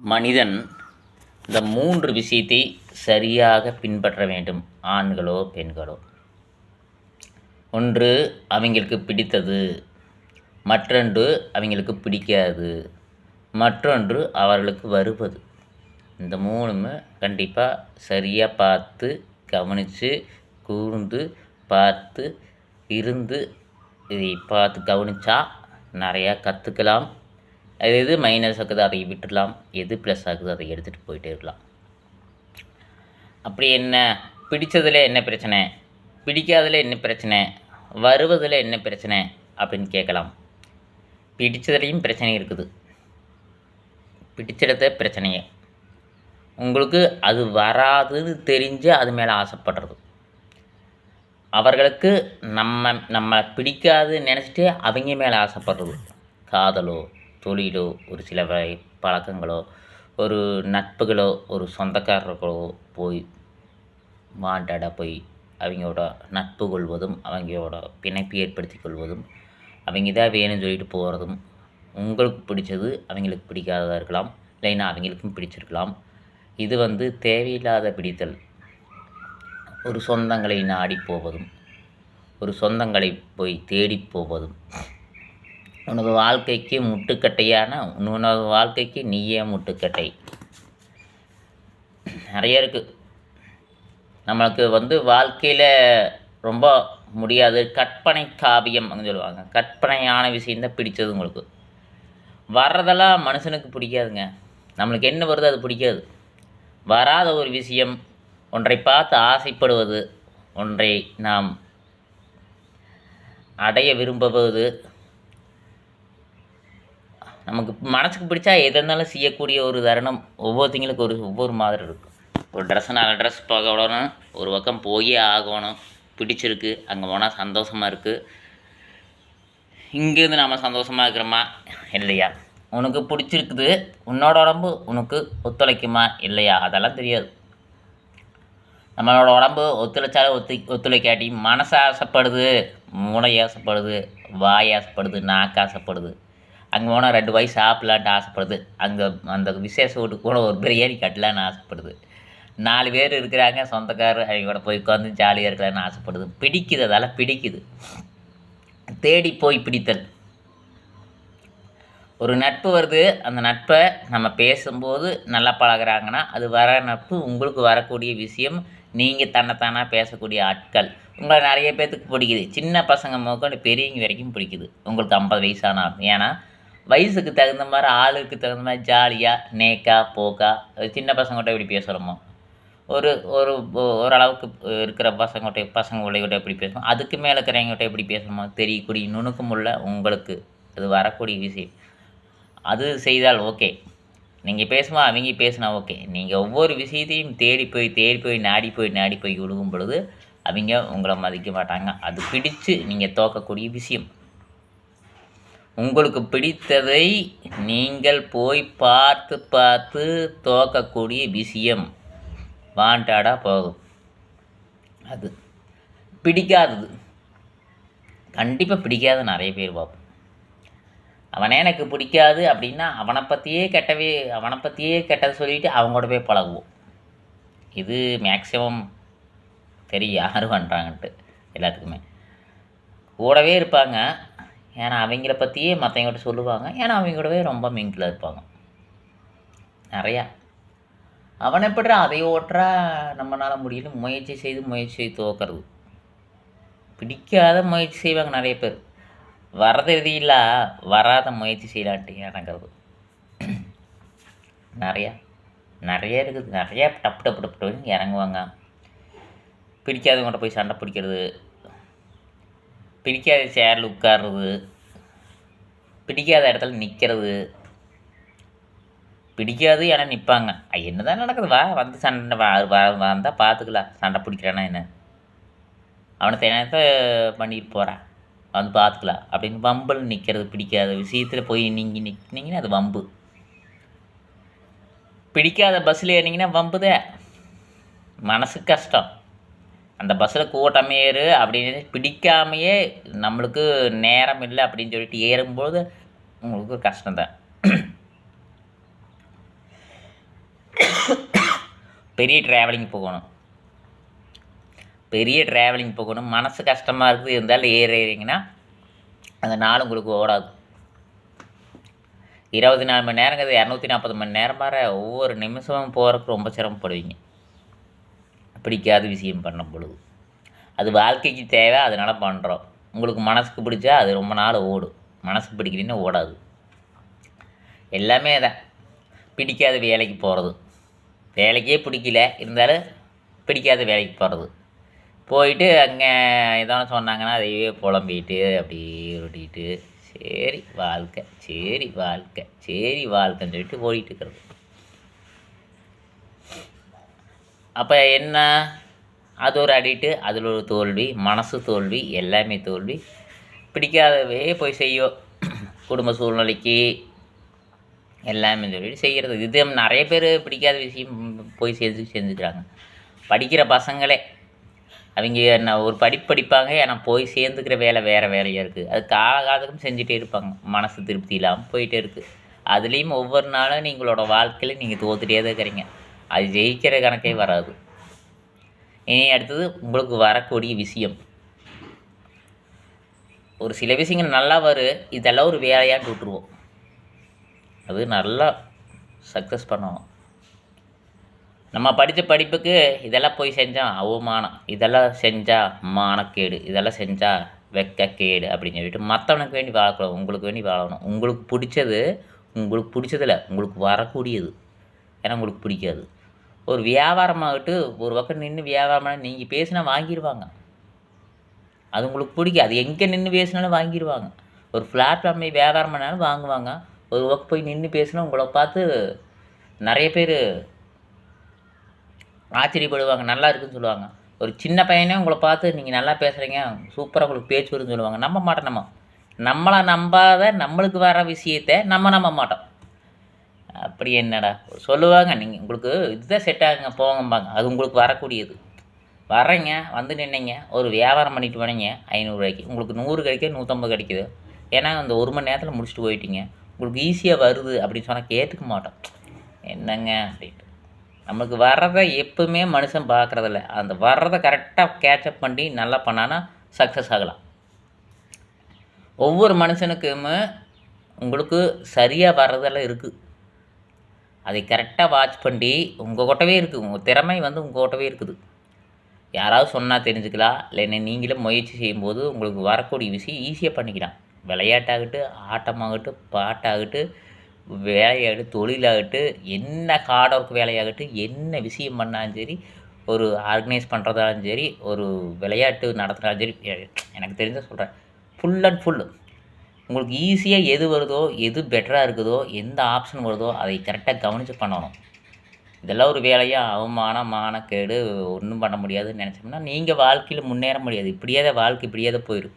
மனிதன் இந்த மூன்று விஷயத்தை சரியாக பின்பற்ற வேண்டும் ஆண்களோ பெண்களோ. ஒன்று அவங்களுக்கு பிடித்தது. மற்றொன்று அவங்களுக்கு பிடிக்காது. மற்றொன்று அவர்களுக்கு வருவது. இந்த மூணுமே கண்டிப்பாக சரியாக பார்த்து கவனித்து கூர்ந்து பார்த்து இருந்து இதை பார்த்து கவனித்தா நிறையா கற்றுக்கலாம் அது எது மைனஸ் ஆகுது அதை விட்டுடலாம். எது ப்ளஸ் ஆகுது அதை எடுத்துகிட்டு போயிட்டே இருக்கலாம். அப்படி என்ன? பிடித்ததில் என்ன பிரச்சனை? பிடிக்காததில் என்ன பிரச்சனை? வருவதில் என்ன பிரச்சனை? அப்படின்னு கேட்கலாம். பிடித்ததுலேயும் பிரச்சனை இருக்குது. பிடிச்சிடத்த பிரச்சனையே. உங்களுக்கு அது வராதுன்னு தெரிஞ்சு அது மேலே ஆசைப்படுறது. அவர்களுக்கு நம்ம நம்மளை பிடிக்காதுன்னு நினச்சிட்டு அவங்க மேலே ஆசைப்படுறது. காதலோ தொழிலோ ஒரு சில பழக்கங்களோ ஒரு நட்புகளோ ஒரு சொந்தக்காரர்களோ போய் வாண்டடாக போய் அவங்களோட நட்பு கொள்வதும் அவங்களோட பிணைப்பு ஏற்படுத்தி கொள்வதும் அவங்க தான் வேணும்னு சொல்லிட்டு போகிறதும் உங்களுக்கு பிடிச்சது அவங்களுக்கு பிடிக்காததாக இருக்கலாம் இல்லைன்னா அவங்களுக்கும் பிடிச்சிருக்கலாம். இது வந்து தேவையில்லாத பிடித்தல். ஒரு சொந்தங்களை நாடி போவதும் ஒரு சொந்தங்களை போய் தேடி போவதும். உனது வாழ்க்கைக்கு முட்டுக்கட்டையான உனது வாழ்க்கைக்கு நீயே முட்டுக்கட்டை. நிறைய இருக்குது நம்மளுக்கு வந்து வாழ்க்கையில் ரொம்ப முடியாது. கற்பனை காவியம் அப்படின்னு சொல்லுவாங்க. கற்பனையான விஷயந்தான் பிடிச்சது உங்களுக்கு. வர்றதெல்லாம் மனுஷனுக்கு பிடிக்காதுங்க. நம்மளுக்கு என்ன வருதோ அது பிடிக்காது. வராத ஒரு விஷயம் ஒன்றை பார்த்து ஆசைப்படுவது ஒன்றை நாம் அடைய விரும்புவது நமக்கு மனசுக்கு பிடிச்சா எது இருந்தாலும் செய்யக்கூடிய ஒரு தருணம் ஒவ்வொருத்தங்களுக்கு ஒரு ஒவ்வொரு மாதிரி இருக்கும். ஒரு ட்ரெஸ்ஸை நல்ல ட்ரெஸ் பார்க்கணும் ஒரு பக்கம் போயே ஆகணும். பிடிச்சிருக்கு. அங்கே போனால் சந்தோஷமாக இருக்குது இங்கேருந்து நாம் சந்தோஷமாக இருக்கிறோமா? இல்லையா? உனக்கு பிடிச்சிருக்குது. உன்னோட உடம்பு உனக்கு ஒத்துழைக்குமா? இல்லையா? அதெல்லாம் தெரியாது. நம்மளோட உடம்பு ஒத்துழைச்சாலும் ஒத்து ஒத்துழைக்காட்டி மனசு ஆசைப்படுது. மூளை ஆசைப்படுது. வாய் ஆசைப்படுது. நாக்கு ஆசைப்படுது. அங்கே போனால் ரெண்டு வயசு சாப்பிட்லான்ட்டு ஆசைப்படுது. அங்கே அந்த விசேஷ வீட்டுக்கு கூட ஒரு பிரியாணி கட்டலான்னு ஆசைப்படுது. நாலு பேர் இருக்கிறாங்க சொந்தக்காரர் அவங்க கூட போய் உட்காந்து ஜாலியாக இருக்கலான்னு ஆசைப்படுது. பிடிக்குது அதெல்லாம் பிடிக்குது. தேடி போய் பிடித்தல். ஒரு நட்பு வருது. அந்த நட்பை நம்ம பேசும்போது நல்லா பழகுறாங்கன்னா அது வர நட்பு உங்களுக்கு வரக்கூடிய விஷயம். நீங்கள் தன்னைத்தானாக பேசக்கூடிய ஆட்கள். உங்களை நிறைய பேர்த்துக்கு பிடிக்குது. சின்ன பசங்க முதற்கொண்டு பெரியவங்க வரைக்கும் பிடிக்குது. உங்களுக்கு ஐம்பது வயசானாலும் ஏன்னா வயசுக்கு தகுந்த மாதிரி ஆளுக்கு தகுந்த மாதிரி ஜாலியாக நேக்கா போக்கா சின்ன பசங்கள்கிட்ட எப்படி பேசுகிறோமோ ஒரு ஒரு ஓரளவுக்கு இருக்கிற பசங்கள்கிட்ட பசங்கள்கிட்ட எப்படி பேசணும் அதுக்கு மேலே இருக்கிறவங்ககிட்ட எப்படி பேசணுமோ தெரியக்கூடிய நுணுக்கமுள்ள உங்களுக்கு அது வரக்கூடிய விஷயம். அது செய்தால் ஓகே. நீங்கள் பேசுமா அவங்க பேசினா ஓகே. நீங்கள் ஒவ்வொரு விஷயத்தையும் தேடி போய் தேடி போய் நாடி போய் நாடி போய் விழுகும் பொழுது அவங்க உங்களை மதிக்க மாட்டாங்க. அது பிடிச்சு நீங்கள் தோக்கக்கூடிய விஷயம். உங்களுக்கு பிடித்ததை நீங்கள் போய் பார்த்து பார்த்து தோக்கக்கூடிய விஷயம். வாண்டாடாக போகும் அது பிடிக்காதது. கண்டிப்பாக பிடிக்காத நிறைய பேர் பார்ப்போம். அவனே எனக்கு பிடிக்காது அப்படின்னா அவனை பற்றியே கெட்டவே அவனை பற்றியே கெட்டதை சொல்லிவிட்டு அவங்களோட போய் பழகுவோம். இது மேக்ஸிமம் தெரியும். யார் பண்ணுறாங்கன்ட்டு எல்லாத்துக்குமே. கூடவே இருப்பாங்க. ஏன்னா அவங்கள பற்றியே மற்றவங்கிட்ட சொல்லுவாங்க. ஏன்னா அவங்க கூடவே ரொம்ப மிங்கில் இருப்பாங்க. நிறையா. அவன் எப்படி அதை ஓட்டுறா? நம்மளால் முடியல. முயற்சி செய்து முயற்சி செய்து தோக்கிறது பிடிக்காத முயற்சி செய்வாங்க நிறைய பேர். வரது எதில வராத முயற்சி செய்யலான்ட்டு இறங்குறது. நிறையா. நிறைய இருக்குது. நிறையா டப்பு டப்பு டப்பு இறங்குவாங்க. பிடிக்காதவங்கள்ட்ட போய் சண்டை பிடிக்கிறது. பிடிக்காத சேரில் உட்கார்றது பிடிக்காத இடத்துல நிற்கிறது பிடிக்காது ஏன்னா நிற்பாங்க என்ன தான் நடக்குது? வா வந்து சண்டை வா வந்தால் பார்த்துக்கலாம் சண்டை பிடிக்கிறானா என்ன? அவனை தினத்தை பண்ணிட்டு போகிறான் வந்து பார்த்துக்கலாம் அப்படின்னு வம்பில் நிற்கிறது பிடிக்காத விஷயத்தில் போய் நீங்கள் நிற்கினீங்கன்னா அது வம்பு. பிடிக்காத பஸ்ஸில் ஏறினீங்கன்னா வம்புதே மனசு கஷ்டம். அந்த பஸ்ஸில் கூட்டமே ஏறு அப்படின்னு பிடிக்காமையே நம்மளுக்கு நேரம் இல்லை அப்படின்னு சொல்லிட்டு ஏறும்போது உங்களுக்கு கஷ்டம்தான். பெரிய ட்ராவலிங் போகணும். பெரிய ட்ராவலிங் போகணும். மனசு கஷ்டமாக இருக்குது. இருந்தாலும் ஏறிங்கன்னா அந்த நாள் உங்களுக்கு ஓடாது. இருபத்தி நாலு மணி நேரங்கிறது இரநூத்தி நாற்பது மணி நேரம் வர ஒவ்வொரு நிமிஷமும் போகிறதுக்கு ரொம்ப சிரமப்படுவீங்க. பிடிக்காத விஷயம் பண்ணும் பொழுது. அது வாழ்க்கைக்கு தேவை அதனால் பண்ணுறோம் உங்களுக்கு மனசுக்கு பிடிச்சா அது ரொம்ப நாள் ஓடும். மனசுக்கு பிடிக்கலன்னா ஓடாது. எல்லாமே தான் பிடிக்காத வேலைக்கு போகிறது வேலைக்கே பிடிக்கல இருந்தாலும் பிடிக்காத வேலைக்கு போகிறது போயிட்டு அங்கே ஏதோ சொன்னாங்கன்னா அதையே புலம்பிட்டு அப்படியே உருட்டிட்டு சரி வாழ்க்கை சரி வாழ்க்கை சரி வாழ்க்கைன்னு சொல்லிட்டு ஓடிட்டு இருக்கிறது. அப்போ என்ன? அது ஒரு அடிட்டு அதில் ஒரு தோல்வி மனசு தோல்வி எல்லாமே தோல்வி. பிடிக்காதவே போய் செய்யும் குடும்ப சூழ்நிலைக்கு எல்லாமே சொல்லிட்டு செய்கிறது இது நிறைய பேர் பிடிக்காத விஷயம் போய் செஞ்சு செஞ்சுக்கிறாங்க படிக்கிற பசங்களே அவங்க என்ன ஒரு படிப்பு படிப்பாங்க ஆனால் போய் சேர்ந்துக்கிற வேலை வேறு வேலையாக இருக்குது அது காலகாலத்துக்கும் செஞ்சுட்டே இருப்பாங்க. மனசு திருப்தி இல்லாமல் போயிட்டே இருக்குது அதுலேயும் ஒவ்வொரு நாளும் நீங்களோட வாழ்க்கையில் நீங்கள் தோத்துட்டே தான் இருக்கிறீங்க. அது ஜெயிக்கிற கணக்கே வராது. இனி அடுத்தது உங்களுக்கு வரக்கூடிய விஷயம். ஒரு சில விஷயங்கள் நல்லா வரும் இதெல்லாம் ஒரு வேலையாட்டு விட்டுருவோம். அது நல்லா சக்ஸஸ் பண்ணுவோம். நம்ம படித்த படிப்புக்கு இதெல்லாம் போய் செஞ்சால் அவமானம். இதெல்லாம் செஞ்சால் மானக்கேடு. இதெல்லாம் செஞ்சால் வெக்கக்கேடு அப்படின்னு சொல்லிட்டு மற்றவனுக்கு வேண்டி வாழக்கூடாது. உங்களுக்கு வேண்டி வாழணும். உங்களுக்கு பிடிச்சது உங்களுக்கு பிடிச்சதில்ல உங்களுக்கு வரக்கூடியது. ஏன்னா உங்களுக்கு பிடிக்காது. ஒரு வியாபாரமாகட்டு ஒரு பக்கம் நின்று வியாபாரம் நீங்கள் பேசினா வாங்கிடுவாங்க அது உங்களுக்கு பிடிக்கும். அது எங்கே நின்று பேசினாலும் வாங்கிடுவாங்க ஒரு பிளாட்ஃபார்ம் வியாபாரம் பண்ணாலும் வாங்குவாங்க. ஒரு பக்கம் போய் நின்று பேசினா உங்களை பார்த்து நிறைய பேர் ஆச்சரியப்படுவாங்க. நல்லா இருக்குன்னு சொல்லுவாங்க. ஒரு சின்ன பையனே உங்களை பார்த்து நீங்கள் நல்லா பேசுகிறீங்க சூப்பராக உங்களுக்கு பேச்சு வருதுன்னு சொல்லுவாங்க. நம்ப மாட்டோம் நம்ம. நம்மளை நம்பாத நம்மளுக்கு வர விஷயத்த நம்ம நம்ப மாட்டோம். அப்படி என்னடா? சொல்லுவாங்க நீங்கள் உங்களுக்கு இதுதான் செட் ஆகுங்க போங்கம்பாங்க. அது உங்களுக்கு வரக்கூடியது. வரேங்க வந்து நின்னீங்க ஒரு வியாபாரம் பண்ணிட்டு போனீங்க ஐநூறுரூவாய்க்கு உங்களுக்கு நூறு கிடைக்குது நூற்றம்பது கிடைக்குது. ஏன்னா அந்த ஒரு மணி நேரத்தில் முடிச்சுட்டு போயிட்டீங்க. உங்களுக்கு ஈஸியாக வருது அப்படின்னு சொன்னால் கேட்டுக்க மாட்டோம். என்னங்க அப்படின்ட்டு. நம்மளுக்கு வர்றதை எப்பவுமே மனுஷன் பார்க்குறதில்ல அந்த வர்றதை கரெக்டாக கேட்சப் பண்ணி நல்லா பண்ணானா சக்ஸஸ் ஆகலாம். ஒவ்வொரு மனுஷனுக்குமே உங்களுக்கு சரியாக வர்றதெல்லாம் இருக்குது அதை கரெக்டாக வாட்ச் பண்ணி உங்கள் கிட்டவே இருக்குது உங்கள் திறமை வந்து உங்கள் கிட்டவே இருக்குது. யாராவது சொன்னால் தெரிஞ்சுக்கலாம். இல்லைன்னா நீங்களும் முயற்சி செய்யும்போது உங்களுக்கு வரக்கூடிய விஷயம் ஈஸியாக பண்ணிக்கலாம். விளையாட்டாகட்டும் ஆட்டமாகட்டும் பாட்டாகட்டும் வேலையாகட்டும் தொழிலாகட்டும் என்ன ஹார்ட் ஒர்க் வேலையாகட்டும் என்ன விஷயம் பண்ணாலும் சரி ஒரு ஆர்கனைஸ் பண்ணுறதாலும் சரி ஒரு விளையாட்டு நடத்துனாலும் சரி எனக்கு தெரிஞ்ச சொல்கிறேன் ஃபுல் அண்ட் ஃபுல் உங்களுக்கு ஈஸியாக எது வருதோ எது பெட்டராக இருக்குதோ எந்த ஆப்ஷன் வருதோ அதை கரெக்டாக கவனித்து பண்ணணும். இதெல்லாம் ஒரு வேலையாக அவமானம் மானக்கேடு ஒன்றும் பண்ண முடியாதுன்னு நினச்சோம்னா நீங்கள் வாழ்க்கையில் முன்னேற முடியாது. இப்படியே தான் வாழ்க்கை இப்படியே தான் போயிடும்.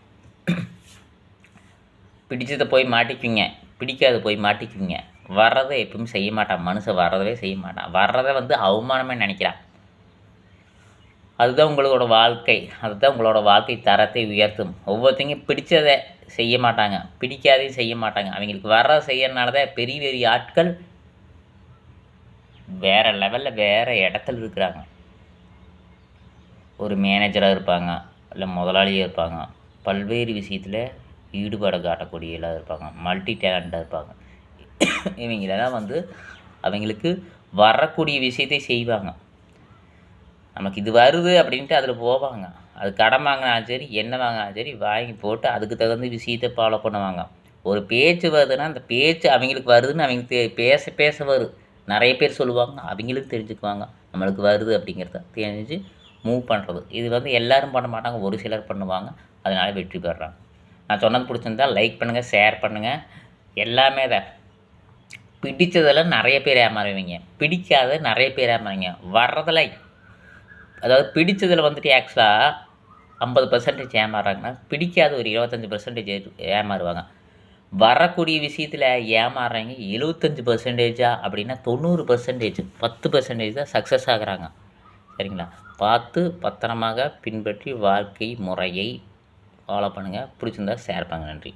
பிடிச்சதை போய் மாட்டிக்குவீங்க பிடிக்காத போய் மாட்டிக்குவீங்க வர்றதை எப்பவும் செய்ய மாட்டான். மனுஷன் வர்றதவே செய்ய மாட்டான். வர்றதை வந்து அவமானமே நினைக்கிறான். அதுதான் உங்களோட வாழ்க்கை. அதுதான் உங்களோட வாழ்க்கை தரத்தை உயர்த்தும். ஒவ்வொருத்தங்க பிடிச்சதை செய்ய மாட்டாங்க. பிடிக்காதையும் செய்ய மாட்டாங்க. அவங்களுக்கு வர செய்யறதுனால தான் பெரிய பெரிய ஆட்கள் வேறு லெவலில் வேறு இடத்துல இருக்கிறாங்க. ஒரு மேனேஜராக இருப்பாங்க இல்லை முதலாளியாக இருப்பாங்க. பல்வேறு விஷயத்தில் ஈடுபாடு காட்டக்கூடியலாம் இருப்பாங்க. மல்டி டேலண்டாக இருப்பாங்க. இவங்களெல்லாம் வந்து அவங்களுக்கு வரக்கூடிய விஷயத்தை செய்வாங்க. நமக்கு இது வருது அப்படின்ட்டு அதில் போவாங்க. அது கடன் வாங்கினாலும் சரி என்ன வாங்கினாலும் சரி வாங்கி போட்டு அதுக்கு தகுந்த விஷயத்தை ஃபாலோ பண்ணுவாங்க. ஒரு பேச்சு வருதுன்னா அந்த பேச்சு அவங்களுக்கு வருதுன்னு அவங்க பேச பேச வரும் நிறைய பேர் சொல்லுவாங்க அவங்களும் தெரிஞ்சுக்குவாங்க. நம்மளுக்கு வருது அப்படிங்கிறத தெரிஞ்சு மூவ் பண்ணுறது இது வந்து எல்லோரும் பண்ண மாட்டாங்க ஒரு சிலர் பண்ணுவாங்க. அதனால் வெற்றி பெறுறாங்க நான் சொன்னது பிடிச்சிருந்தா லைக் பண்ணுங்கள் ஷேர் பண்ணுங்கள் எல்லாமே தான் பிடிச்சதெல்லாம் நிறைய பேர் ஏமாறுவீங்க. பிடிக்காத நிறைய பேர் ஏமாறுவீங்க. வர்றதில் அதாவது பிடித்ததில் வந்துட்டு ஆக்சுவலாக ஐம்பது பர்சன்டேஜ் ஏமாறுறாங்கன்னா பிடிக்காத ஒரு இருபத்தஞ்சி பர்சன்டேஜ் ஏமாறுவாங்க. வரக்கூடிய விஷயத்தில் ஏமாறுறாங்க எழுபத்தஞ்சி பர்சன்டேஜா அப்படின்னா தொண்ணூறு பர்சன்டேஜ் பத்து பர்சன்டேஜ் தான் சக்ஸஸ் ஆகுறாங்க. சரிங்களா? பார்த்து பத்திரமாக பின்பற்றி வாழ்க்கை முறையை ஃபாலோ பண்ணுங்கள் பிடிச்சிருந்தா ஷேர் பண்ணுங்கள் நன்றி.